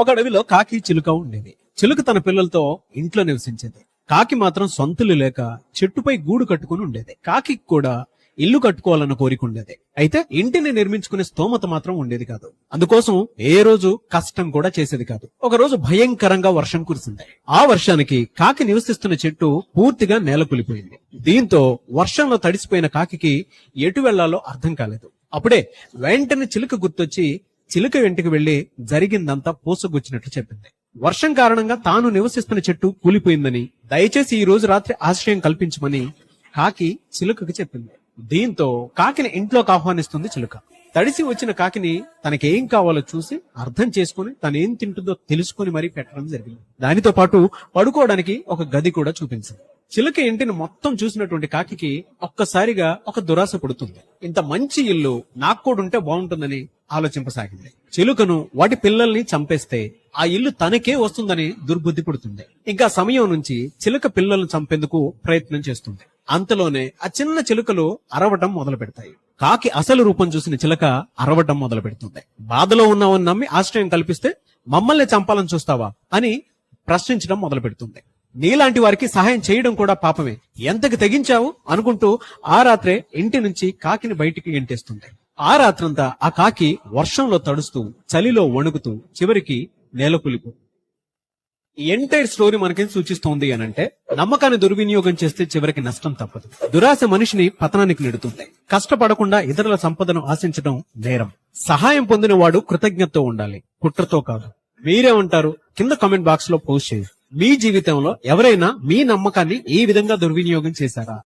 ఒక అడవిలో కాకి చిలుక ఉండేది. చిలుక తన పిల్లలతో ఇంట్లో నివసించేది. కాకి మాత్రం సొంతలు లేక చెట్టుపై గూడు కట్టుకుని ఉండేది. కాకి కూడా ఇల్లు కట్టుకోవాలన్న కోరిక ఉండేది. అయితే ఇంటిని నిర్మించుకునే స్తోమత మాత్రం ఉండేది కాదు. అందుకోసం ఏ రోజు కష్టం కూడా చేసేది కాదు. ఒక రోజు భయంకరంగా వర్షం కురిసింది. ఆ వర్షానికి కాకి నివసిస్తున్న చెట్టు పూర్తిగా నేల కూలిపోయింది దీంతో వర్షంలో తడిసిపోయిన కాకికి ఎటు వెళ్ళాలో అర్థం కాలేదు. అప్పుడే వెంటనే చిలుక గుర్తొచ్చి చిలుక వెంటికి వెళ్ళి జరిగిందంతా పూసగుచ్చినట్లు చెప్పింది. వర్షం కారణంగా తాను నివసిస్తున్న చెట్టు కూలిపోయిందని దయచేసి ఈ రోజు రాత్రి ఆశ్రయం కల్పించమని కాకి చిలుకకి చెప్పింది. దీంతో కాకిని ఇంట్లోకి ఆహ్వానిస్తుంది చిలుక. తడిసి వచ్చిన కాకిని తనకేం కావాలో చూసి అర్థం చేసుకుని తను ఏం తింటుందో తెలుసుకుని మరీ పెట్టడం జరిగింది. దానితో పాటు పడుకోవడానికి ఒక గది కూడా చూపించింది. చిలుక ఇంటిని మొత్తం చూసినటువంటి కాకి ఒక్కసారిగా ఒక దురాశ పుడుతుంది. ఇంత మంచి ఇల్లు నాకు కూడా ఉంటే బాగుంటుందని ఆలోచింపసాగింది. చిలుకను వాటి పిల్లల్ని చంపేస్తే ఆ ఇల్లు తనకే వస్తుందని దుర్బుద్ధి పుడుతుంది. ఇంకా సమయం నుంచి చిలుక పిల్లలను చంపేందుకు ప్రయత్నం చేస్తుంది. అంతలోనే ఆ చిన్న చిలుకలు అరవటం మొదలు పెడతాయి కాకి అసలు రూపం చూసిన చిలక అరవటం మొదలు పెడుతుంది బాధలో ఉన్నావని నమ్మి ఆశ్రయం కల్పిస్తే మమ్మల్ని చంపాలని చూస్తావా? అని ప్రశ్నించడం మొదలు పెడుతుంది నీలాంటి వారికి సహాయం చేయడం కూడా పాపమే. ఎంతకి తెగించావు? అనుకుంటూ ఆ రాత్రే ఇంటి నుంచి కాకిని బయటికి ఎంటేస్తుంది. ఆ రాత్రంతా ఆ కాకి వర్షంలో తడుస్తూ చలిలో వణుకుతూ చివరికి నేలకులిపు ఈ ఎంటైర్ స్టోరీ మనకేం సూచిస్తోంది అని అంటే నమ్మకాన్ని దుర్వినియోగం చేస్తే చివరికి నష్టం తప్పదు. దురాశ మనిషిని పతనానికి నెడుతుంది. కష్టపడకుండా ఇతరుల సంపదను ఆశించడం నేరం. సహాయం పొందిన వాడు కృతజ్ఞతతో ఉండాలి. కుట్రతో కాదు. మీరేమంటారు? కింద కామెంట్ బాక్స్లో పోస్ట్ చేయండి. మీ జీవితంలో ఎవరైనా మీ నమ్మకాన్ని ఈ విధంగా దుర్వినియోగం చేశారా?